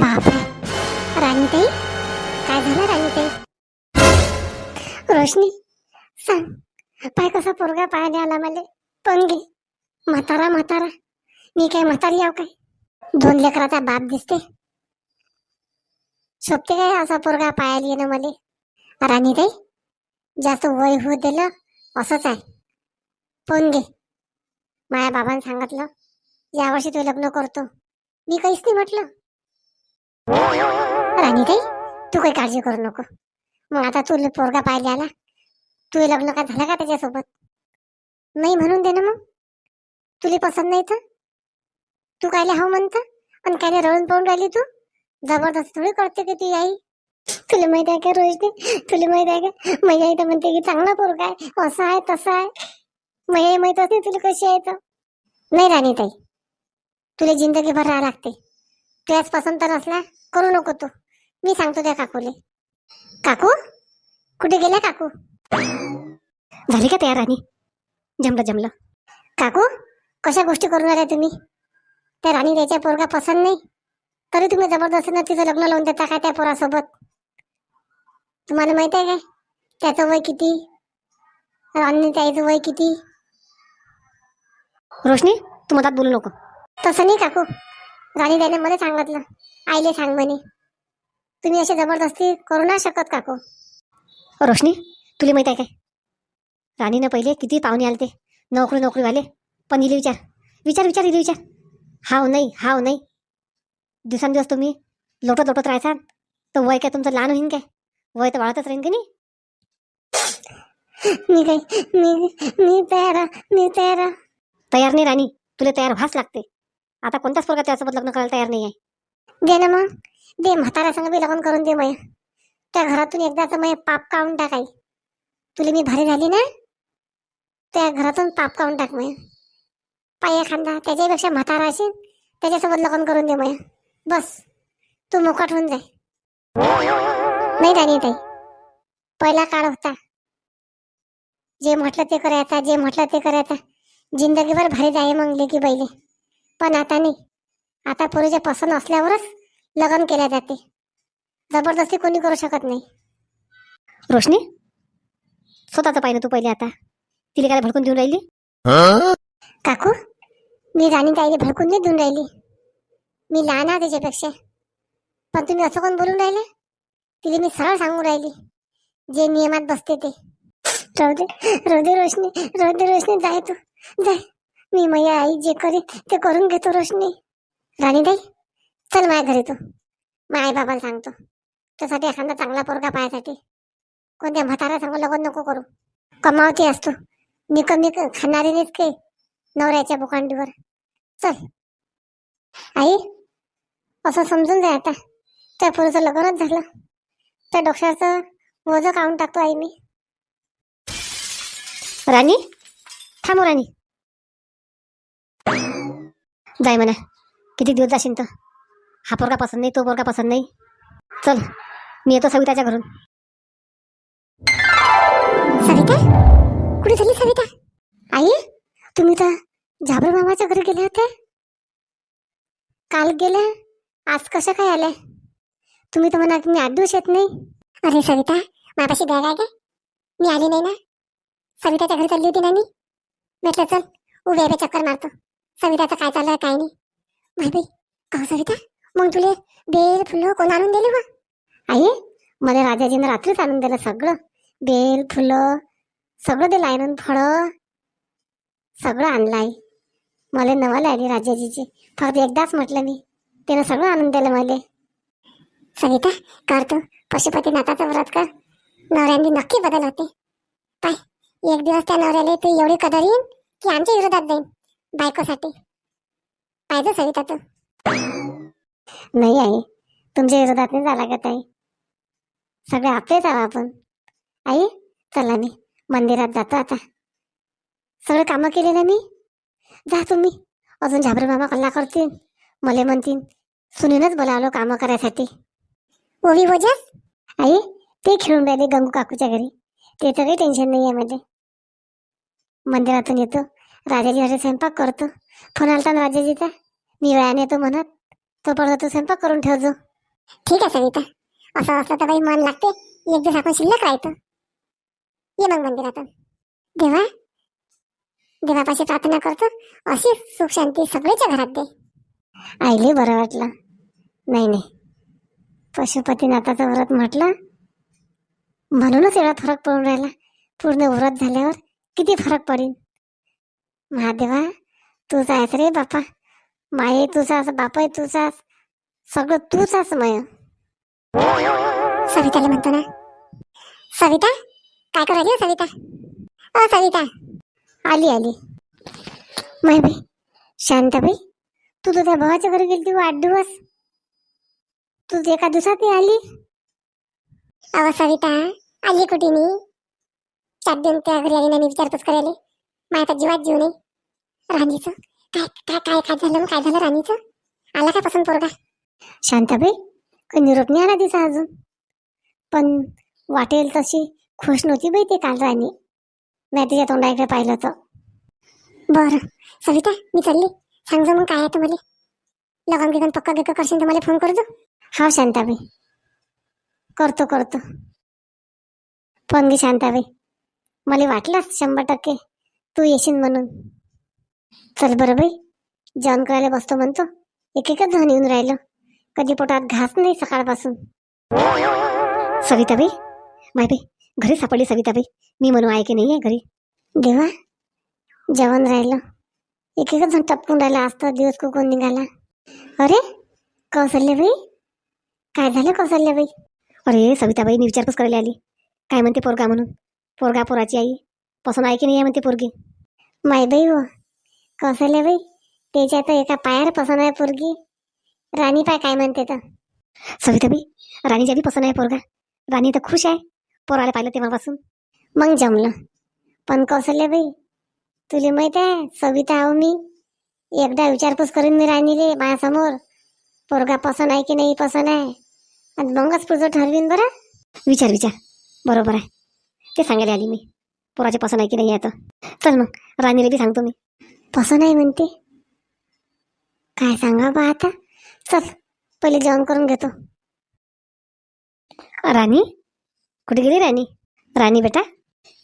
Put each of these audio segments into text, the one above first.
बापरे राणीताई काय झालं राणीताई? रोशनी सांग पाय कसा पोरगा पायाने आला मला? पण घे. म्हातारा म्हातारा. मी काय म्हातारी आव काय? दोन लेकराचा बाप दिसते. शोभते काय असा पोरगा पायाला येणं मले? राणीताई जास्त वय होऊ दिलं असंच आहे. पण घे. माझ्या बाबांनी सांगितलं यावर्षी तू लग्न करतो. मी काहीच नाही म्हटलं. राणीताई तू काही काळजी करू नको. मग आता तू पोरगा पाहिजे आला तू लग्न का झालं का त्याच्यासोबत? नाही म्हणून दे ना मग. तुला पसंत नाही तर? तू कायले हो म्हणतं? आणि कायले रळून पाहून राहिली तू? जबरदस्त थोडी करते की ती आई. तुला माहीत आहे का रोहिणी? तुला माहीत आहे का? माझी आई तर म्हणते की चांगला पोरगा आहे असा आहे तसं आहे. माझी आई माहितच नाही तुला कशी आहे तर. नाही राणीताई तुला जिंदगीभर राहा लागते. तुझ्याच पसंत असला. करू नको तू. मी सांगतो त्या काकूले. काकू? कुठे गेल्या काकू? झाली का तयार राणी? जमलं जमलं. काकू कशा गोष्टी करून आल्या तुम्ही? त्या राणी द्यायच्या पोरगा पसंत नाही? तरी तुम्ही जबरदस्तीनं तिचं लग्न लावून देता काय त्या पोरासोबत? तुम्हाला माहीत आहे काय? त्याचं वय किती? राणी त्याचं वय किती? रोशनी तू मधात बोलू नको. तसं नाही काकू. राणी त्याने मला सांगितलं. आईले सांग म्हणे. तुम्ही अशी जबरदस्ती करू नाही शकत काकू. रोशनी तुला माहीत आहे काय? राणीनं पहिले किती पाहुणे आले ते. नोकरी नोकरीवाले. पण इले विचार. विचार विचार इले विचार. हाव नाही हाव नाही. दिवसांदिवस तुम्ही लोटत लोटत राहायचाल तर वय काय तुमचं लहान होईन काय? वय तर वाढतच राहीन की नाही? मी काय मी मी तयार मी तयार तयार नाही राणी. तुला तयार व्हाच लागते. आता कोणत्याच पोरगा त्यासोबत लग्न करायला तयार नाही आहे दे ना मग. दे म्हातारा संग बी लग्न करून दे मय. त्या घरातून एकदाच मय पाप काढून टाकाय तुला मी भारी झाली ना? त्या घरातून पाप काढून टाक मय. पाय खांदा त्याच्यापेक्षा म्हातारा असेल त्याच्यासोबत लग्न करून दे मय. बस तू मोकाट होऊन जाय. नाही राणी ताई. पहिला काळ होता. जे म्हटलं ते करायचा जे म्हटलं ते करायचा. जिंदगीभर भारी जाय मग लेकी पहिले पण आता नाही. आता पोरीच्या पसंत असल्यावरच लग्न केल्या जाते. जबरदस्ती कोणी करू शकत नाही. रोशनी स्वतःचं पाहिजे तू पहिले आता. तिला काय भडकून देऊन राहिली? काकू मी राणी ताईने भडकून नाही देऊन राहिली. मी लहान आहे त्याच्यापेक्षा. पण तुम्ही असं कोण बोलून राहिले? तिला मी सरळ सांगून राहिली. जे नियमात बसते ते. राहू दे राहू दे रोशनी राहू दे रोशनी जाय तू. जाय. मी माझ्या आई जे करी ते करून घेतो रोशनी. राणीताई चल माझ्या घरी तू. माझ्या आई बाबाला सांगतो. त्यासाठी एखादा चांगला पोरगा पाहायसाठी. कोणत्या म्हातारा सांगू लग्न नको करू. कमावती असतो मी कमी खाणारी नाहीच काही नवऱ्याच्या बुकांडीवर. चल. आई असं समजून जाय आता. त्या पोरीचं लग्नच झालं. त्या डोक्याचं वजं काढून टाकतो आई मी. राणी थांबू हो राणी. जाय म्हणा. किती दिवस जाशील तर? हा पोरगा पसंत नाही तो पोरगा पसंत नाही. चल मी येतो सविताच्या घरून. सविता? कुठे झाली सविता? आई तुम्ही तर झाबर मामाच्या घरी गेले होते. काल गेले आज कसं काय आले? तुम्ही तर म्हणा की मी आठ दिवस येत नाही. अरे सविता मापाशी बॅग आहे का? मी आली नाही ना. सविताच्या घरी चालली होती ना मी. म्हटलं चल उभ्या उभ्या चक्कर मारतो. सविताचं काय चाललं काय नाही. माहिती का सविता मग तुले बेल फुलं कोण आणून दिले बा आई मला राजाजीनं रात्रीच आणून दिलं सगळं बेल फुलं सगळं दिलं आणून फळं सगळं आणलं आई मला नवाला आली राजाजीची फक्त एकदाच म्हटलं मी। त्यानं सगळं आणून दिलं मला। सविता करतो पशुपतीनाथाचं व्रत कर। नवऱ्यांनी नक्की बदल होते। पाय एक दिवस त्या नवऱ्याला तू एवढी कदर येईन की आमच्या विरोधात जाईन बायकोसाठी. पाहिजे सविता तू. नाही आई तुमच्या विरोधात नाही झाला का ताई सगळे आपलेच आहो आपण. आई चला मी मंदिरात जातो आता. सगळे कामं केले ना मी? जा तुम्ही. अजून झाबरे मामा कल्ला करतील. मले म्हणतील सुनीनच बोलावलो कामं करायसाठी. ओवी वजस आई ते खेळून राहिले गंगू काकूच्या घरी. त्याचं काही टेन्शन नाही आहे मध्ये मंदिरातून येतो. राजाजीसाठी स्वयंपाक करतो. फोन आलता ना राजाजीचा मी वेळाने येतो म्हणत. तो पडतो तू स्वयंपाक करून ठेवजो ठीक आहे सविता. असं असलं तर बाई मन लागते. एक दिवस आपण शिल्लक राहतो. ये मग मंदिरात देवा. देवापाशी प्रार्थना करतो. अशी सुख शांती सगळ्याच्या घरात दे. आईले बरं वाटलं. नाही नाही. पशुपतीनाथाचं व्रत म्हटलं. म्हणूनच एवढा फरक पडून राहिला. पूर्ण व्रत झाल्यावर किती फरक पडेल महादेवा तूच आहेस रे बापा. माये तुझाच बापय तुझाच सगळं तूच मय. सविताला म्हणतो ना सविता? काय करायली हो सविता? अ सविता. आली आली. माय बाई शांताबाई तू तुझ्या भावाच्या घरी गेली तू हो आठ दिवस. तू एका दिवसात नाही आली? अहो सविता आली कुठे मी? चार दिन त्या घरी आली नाही विचारपूस करायला. माझ्या आता जीवात जीव नाही. राणीचं? काय काय काय काय झालं? मग काय झालं राणीचं? आला काय पसंत पोरगा? शांताबाई काही निरोप नाही आला तिचा अजून. पण वाटेल तशी खुश नव्हती बाई ते काल राणी. नाही तिच्या तोंडाकडे पाहिलं तर बरं. सविता मी चालली. सांग जा मग काय आहे तुम्हाला लगन गिगन पक्का गिक्का करशील तर मला फोन करतो हा शांताबाई. करतो करतो. फोन घे शांताबाई. मला वाटलंच शंभर टक्के तू येशील म्हणून. चल बरं बाई. जेवण करायला बसतो म्हणतो. एक एकच जण येऊन राहिलं. कधी पोटात घास नाही सकाळपासून. सविताबाई माय बाई घरी सापडली सविताबाई. मी म्हणू आहे की नाही आहे घरी? देवा जेवण राहिलं. एक एकच जण टपकून राहिला. असतं दिवस कुकून निघाला. अरे कौशल्यबाई काय झालं कौशल्यबाई अरे सविताबाई मी विचारपूस करायला आली. काय म्हणते पोरगा म्हणून? पोरगा पोराची आई. पसंत आहे की नाही आहे म्हणते पोरगी? माय बाई हो कौशल्यबाई त्याच्या तर एका पायावर पसंत आहे पोरगी. राणी पाय काय म्हणते तर? सविता सविताबाई राणीच्या बी पसंत आहे पोरगा. राणी तर खुश आहे पोराला पाहिलं तेव्हापासून. मग जमलं. पण कौशल्यबाई तुला माहीत आहे सविता आहो मी एकदा विचारपूस करून मी राणीले माझ्यासमोर. पोरगा पसंत आहे की नाही पसंत आहे. आणि मगच पुढचं ठरवीन बरं. विचार विचार. बरोबर आहे. ते सांगायला आली मी. पोराचे पसंत आहे की नाही आहे तर. चल मग राणीला बी सांगतो मी. तसं आहे म्हणते. काय सांगा बा आता? चल पहिले जेवण करून घेतो. राणी? कुठे गेली राणी? राणी बेटा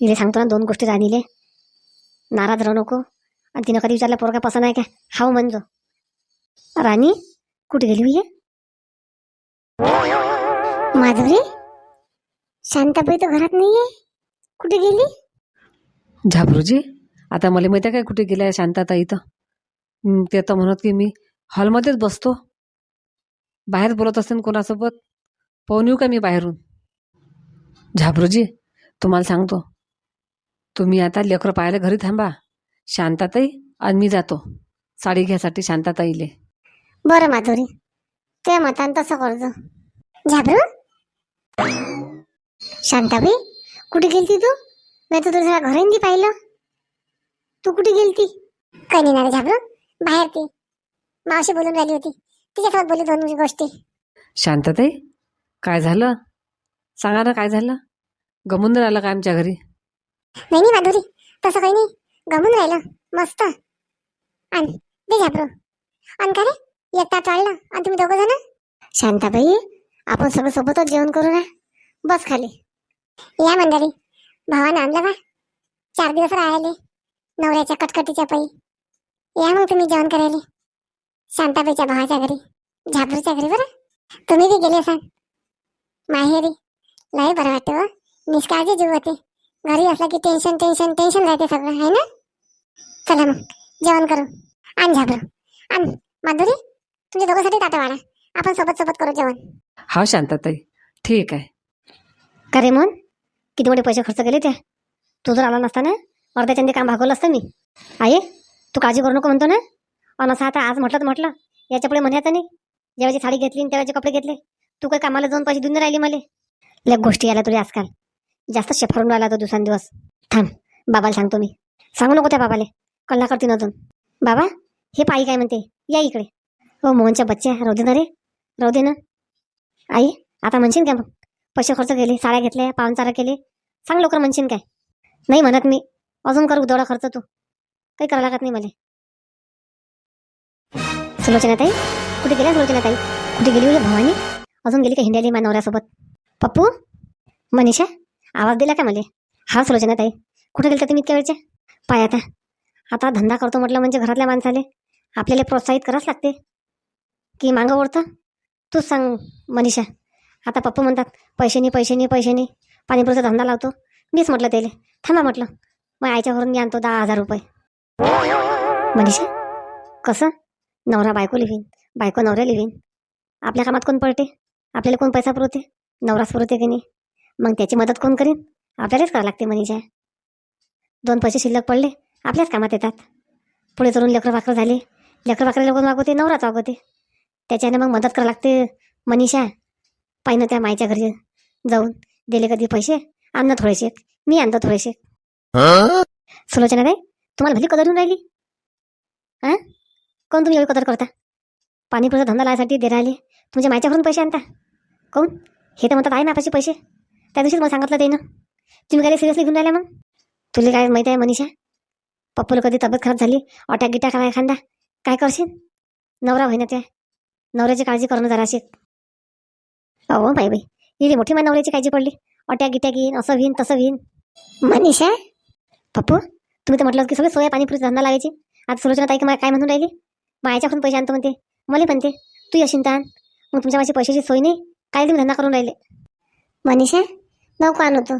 इथे सांगतो ना दोन गोष्टी राणीले. नाराज राहू नको. आणि तिनं कधी विचारलं पोरगा पसंत आहे का? हाव म्हणतो. राणी कुठे गेली हुई माधुरी? शांताबाई तर घरात नाहीये. कुठे गेली? झाबरूजी? आता मला माहिती आहे काय कुठे गेल्या शांतता इथं? ते तर म्हणत की मी हॉलमध्येच बसतो. बाहेर बोलत असेल कोणासोबत? पाहून येऊ का मी बाहेरून? झाबरूजी तुम्हाला सांगतो. तुम्ही आता लेकरं पाहायला घरी थांबा. शांताताई आणि मी जातो. साडी घ्यायसाठी शांताताईले. बरं माधुरी. ते मतान तसं करतो. झाबरू? शांताबाई कुठे गेलती तू? मी तर तुझ्या घरी पाहिलं. तू कुठे गेलती? काही नाही ना झाबरू. बाहेर ती. मावशी बोलून राहिली होती. तिच्यासोबत बोलली दोन गोष्टी. शांताताई काय झालं? सांगा ना काय झालं? गमून राहिलं का आमच्या घरी? नाही नाही माधुरी. तसं काही नाही. गमून राहिलं. मस्त. आण दे झाबरू. आण का रे? एकटा टाळलं आणि तुम्ही दोघं जण? शांताबाई आपण सगळं सोबतच जेवण करू ना. बस खाली. या मंडळी. भावानं आणलं बा चार दिवस राहिले. नवऱ्याच्या कटकटीच्या पायी या मग तुम्ही जेवण करायला. शांताबाईच्या भावाच्या घरी झाबरूच्या घरी बरं. तुम्ही बी गेले असाल. माहेरी. लय बरं वाटतं हो. निष्काळजी जीव होते. घरी असलं की टेन्शन टेन्शन टेन्शन राहते सगळं आहे ना? चला मग जेवण करू. आण झाबरू. आण. माधुरी तुमच्या दोघांसाठी ताटं वाढा. आपण सोबत सोबत करू जेवण. हा शांताताई. ठीक आहे. का रे मोहन? किती मोठे पैसे खर्च केले त्या? तू जर आला नसता ना? अर्ध्याच्या काम भागवलं असतं मी. आई तू काळजी करू नको म्हणतो ना. अन असं आता आज म्हटलं तर म्हटलं. याच्यापुढे म्हणायचं नाही. जेव्हाची साडी घेतली आणि तेव्हाचे कपडे घेतले तू काही कामाला जाऊन पैसे देऊन राहिली मला. लग गोष्टी आल्या तुला आजकाल. जास्त शेफारून राहिला तो दिवसांदिवस थांब बाबाला सांगतो मी. सांगू नको त्या बाबाले. कल्ला करतील अजून. बाबा हे पायी काय म्हणते? या इकडे. हो मोहनच्या बच्च्या राहू दे ना रे. राहू दे ना. आई आता म्हणशील काय मग? पैसे खर्च केले साड्या घेतल्या पाहुणचारा केले. सांग लवकर म्हणशील काय. नाही म्हणत मी. अजून करू तेवढा खर्च तू. काही करावं लागत नाही मला. सुलोचना ताई कुठे गेल्या सुलोचना ताई? कुठे गेली होती भवानी? अजून गेली का हिंडायली माझ्या नवऱ्यासोबत? पप्पू? मनीषा? आवाज दिला का मला? हा सुलोचना ताई कुठे गेलता तुम्ही इतक्या वेळच्या? पाय आता. आता धंदा करतो म्हटलं म्हणजे घरातल्या माणसाले. आपल्याला प्रोत्साहित करावंच लागते. की मागं ओढतं? तूच सांग मनीषा. आता पप्पू म्हणतात पैसे नाही पैसे नाही पैसे नाही. पाणीपुरीचा धंदा लावतो. मीच म्हटलं त्याला. थांबा म्हटलं. मग आईच्या घरून मी आणतो दहा हजार रुपये. मनीषा कसं? नवरा बायको लिहीन बायको नवऱ्या लिहीन आपल्या कामात कोण पडते आपल्याला कोण पैसा पुरवते? नवराच पुरवते की नाही? मग त्याची मदत कोण करीन? आपल्यालाच करावं लागते मनीषा. दोन पैसे शिल्लक पडले आपल्याच कामात येतात. पुढे चलून लेकरं वाकर झाले लेकरं वाकराला लोक वागवते? नवराच वागवते. त्याच्याने मग मदत करावं लागते मनीषा. पाहिनं त्या मायच्या घरी जाऊन दिले कधी पैसे? आणणं थोडेसे. मी आणतो थोडेसे. सुलोचना ताई तुम्हाला भली कदर होऊन राहिली. हा कोण तुम्ही एवढी कदर करता? पाणीपुरीचा धंदा लावायसाठी दे राहिले. तुमच्या मायच्याकडून पैसे आणता. कोण? हे तर म्हणतात आहे ना पैसे. त्या दिवशीच मला सांगितलं ते ना तुम्ही काय सिरियसली घेऊन राहिल्या मग? तुला काय माहीत आहे मनीषा? पप्पूला कधी तब्येत खराब झाली अटॅक गिटॅक काय एखादा काय करशील? नवरा होईना त्या. नवऱ्याची काळजी करणं जराशी अहो बाई बाई. हिरी मोठी माझ्या नवऱ्याची काळजी पडली. अटॅक गिटॅक येईन असं होईन तसं होईन. मनीषा? पप्पू तुम्ही तर म्हटलं की सगळे सोया पाणीपुरीचा धंदा लागायची. आता सुलोचना ताई मला काय म्हणून राहिली? मायाच्याकडून पैसे आणतो म्हणते. मला म्हणते तू. येशील ताण मग तुमच्या माझी पैशाची सोय नाही. काय तुम्ही धंदा करून राहिले. मनीषा नको आणू तू.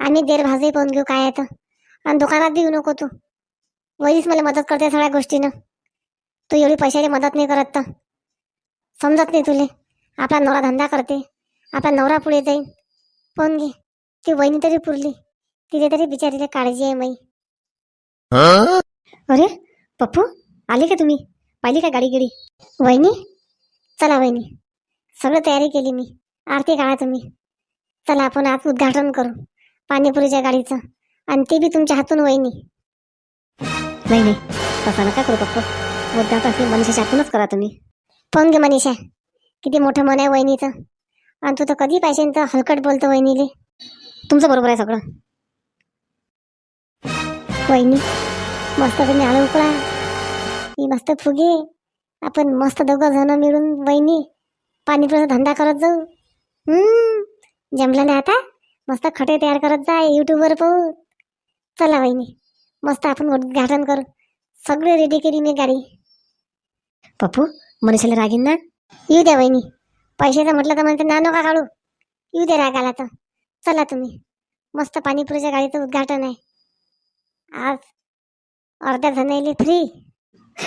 आम्ही देर भाजही पाहून घेऊ काय आहे आणि दुकानात बी येऊ नको तू. वहीच मला मदत करते सगळ्या गोष्टीनं. तू एवढी पैशाची मदत नाही करत तर. समजत नाही तुले. आपला नवरा धंदा करते. आपला नवरा पुढे जाईल पण घे. ती वहिनी तरी पुरली. तिथे तरी बिचारीला काळजी आहे माई. अरे पप्पू आले का तुम्ही? पाहिली का गाडी गिडी वहिनी? चला वहिनी. सगळं तयारी केली मी. आरती काढा तुम्ही. चला आपण आज उद्घाटन करू. पाणीपुरीच्या गाडीचं. आणि ते बी तुमच्या हातून वहिनी. नाही नाही तसा नका करू पप्पू. उद्घाटन मनीषाच्या हातूनच करा तुम्ही. पण घे मनीषा. किती मोठं मन आहे वहिनीचं. आणि तू तर कधी पाहिजे तर हलकट बोलतो वहिनीले. तुमचं बरोबर आहे सगळं. वहिनी मस्त तुम्ही आळू उकळा. मी मस्त फुगे. आपण मस्त दोघं जण मिळून वहिनी पाणीपुरीचा धंदा करत जाऊ. जमलं ना आता? मस्त खटे तयार करत जा यूट्यूबवर पाहू. चला वहिनी मस्त आपण उद्घाटन करू. सगळे रेडी केली मी गाडी. पप्पू मनुष्याला रागीन ना? येऊ द्या वहिनी पैशाचं म्हटलं तर म्हणते ना नका काढू. येऊ द्या रागाला तर. चला तुम्ही. मस्त पाणीपुरीच्या गाडीचं उद्घाटन आहे. आज अर्ध्या जणायले फ्री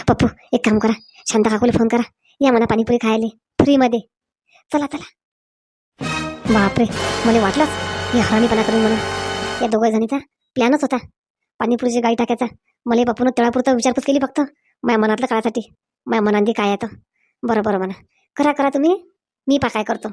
पप्पू एक काम करा. शांता काकूला फोन करा. या मला पाणीपुरी खायला. फ्रीमध्ये चला चला. बापरे मला वाटलंच हे हराणीपणा करून म्हणून. या दोघं जणीचा प्लॅनच होता. पाणीपुरीची गाई टाकायचा. मला बापून तळापुरतं विचारपूस केली फक्त. माझ्या मनातलं काळासाठी. माझ्या मनांदी काय येतं बरं बरं म्हणा. करा करा तुम्ही. मी पा काय करतो.